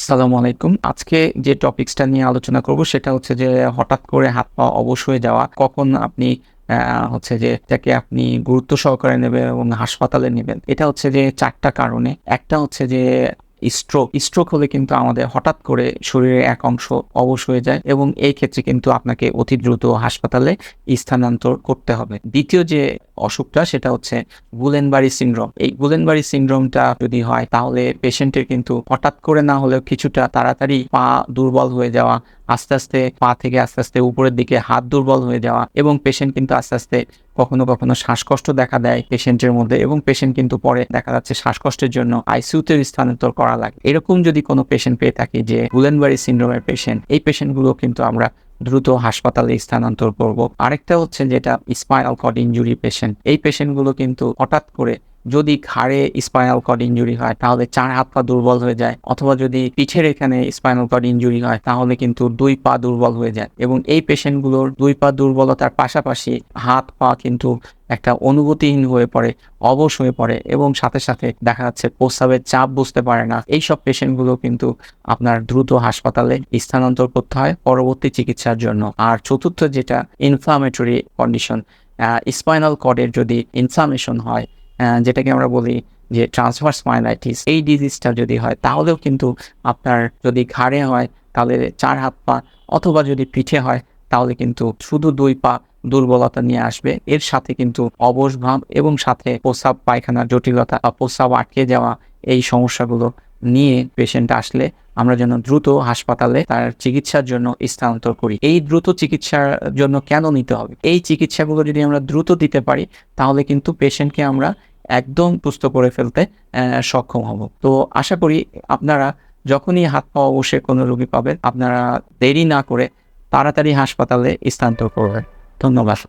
আসসালামু আলাইকুম। আজকে যে টপিকসটা নিয়ে আলোচনা করব সেটা হচ্ছে যে হঠাৎ করে হাত পা অবশ হয়ে যাওয়া, কখন আপনি হচ্ছে যে এটাকে আপনি গুরুত্ব সহকারে নেবেন এবং হাসপাতালে নেবেন। এটা হচ্ছে যে চারটা কারণে। একটা হচ্ছে যে স্ট্রোক স্ট্রোক হলে কিন্তু আমাদের হঠাৎ করে শরীরের এক অংশ অবশ হয়ে যায় এবং এই ক্ষেত্রে কিন্তু আপনাকে অতি দ্রুত হাসপাতালে স্থানান্তর করতে হবে। দ্বিতীয় যে অসুখটা, সেটা হচ্ছে গুলেনবারি সিন্ড্রোম এই গুলেনবারি সিনড্রোমটা যদি হয়, তাহলে পেশেন্টের কিন্তু হঠাৎ করে না হলেও কিছুটা তাড়াতাড়ি পা দুর্বল হয়ে যাওয়া, আস্তে আস্তে পা থেকে আস্তে আস্তে উপরের দিকে হাত দুর্বল হয়ে যাওয়া এবং পেশেন্ট কিন্তু আস্তে আস্তে কখনো কখনো শ্বাসকষ্ট দেখা দেয় পেশেন্টের মধ্যে এবং পেশেন্ট কিন্তু পরে দেখা যাচ্ছে শ্বাসকষ্টের জন্য আইসিইউতে স্থানান্তর করা লাগে। এরকম যদি কোনো পেশেন্ট পেয়ে থাকি যে গুলেনবারি সিন্ড্রোমের পেশেন্ট এই পেশেন্টগুলো কিন্তু আমরা দ্রুত হাসপাতালে স্থানান্তর করব। আরেকটা হচ্ছে যেটা স্পাইনাল কর্ড ইঞ্জুরি পেশেন্ট এই পেশেন্টগুলো কিন্তু হঠাৎ করে যদি ঘাড়ে স্পাইনাল কর্ড ইঞ্জুরি হয়, তাহলে চার হাত পা দুর্বল হয়ে যায়, অথবা যদি পিঠের এখানে স্পাইনাল কর্ড ইঞ্জুরি হয়, তাহলে কিন্তু দুই পা দুর্বল হয়ে যায়। এবং এই পেশেন্টগুলোর দুই পা দুর্বলতার পাশাপাশি হাত পা কিন্তু একটা অনুভূতিহীন হয়ে পড়ে, অবশ হয়ে পড়ে এবং সাথে সাথে দেখা যাচ্ছে প্রস্রাবের চাপ বুঝতে পারে না। এই সব পেশেন্টগুলো কিন্তু আপনার দ্রুত হাসপাতালে স্থানান্তর করতে হয় পরবর্তী চিকিৎসার জন্য। আর চতুর্থ যেটা ইনফ্লামেটরি কন্ডিশন স্পাইনাল কর্ডের যদি ইনফ্লামেশন হয় যেটাকে আমরা বলি যে ট্রান্সফার স্পাইনাইটিস এই ডিজিজটা যদি হয়, তাহলেও কিন্তু আপনার যদি ঘাড়ে হয়, তাহলে চার হাত পা অথবা যদি পিঠে হয়, তাহলে কিন্তু শুধু দুই পা দুর্বলতা নিয়ে আসবে। এর সাথে কিন্তু অবশ ভাব এবং সাথে প্রস্রাব পায়খানার জটিলতা বা প্রস্রাব আটকে যাওয়া এই সমস্যাগুলো নিয়ে পেশেন্ট আসলে আমরা যেন দ্রুত হাসপাতালে তার চিকিৎসার জন্য স্থানান্তর করি। এই দ্রুত চিকিৎসার জন্য কেন নিতে হবে? এই চিকিৎসাগুলো যদি আমরা দ্রুত দিতে পারি, তাহলে কিন্তু পেশেন্টকে আমরা একদম পুস্ত করে ফেলতে সক্ষম হব। তো আশা করি আপনারা যখনই হাত পা অবশ্যই কোনো রোগী পাবেন, আপনারা দেরি না করে তাড়াতাড়ি হাসপাতালে স্থানান্তর করবেন। ধন্যবাদ।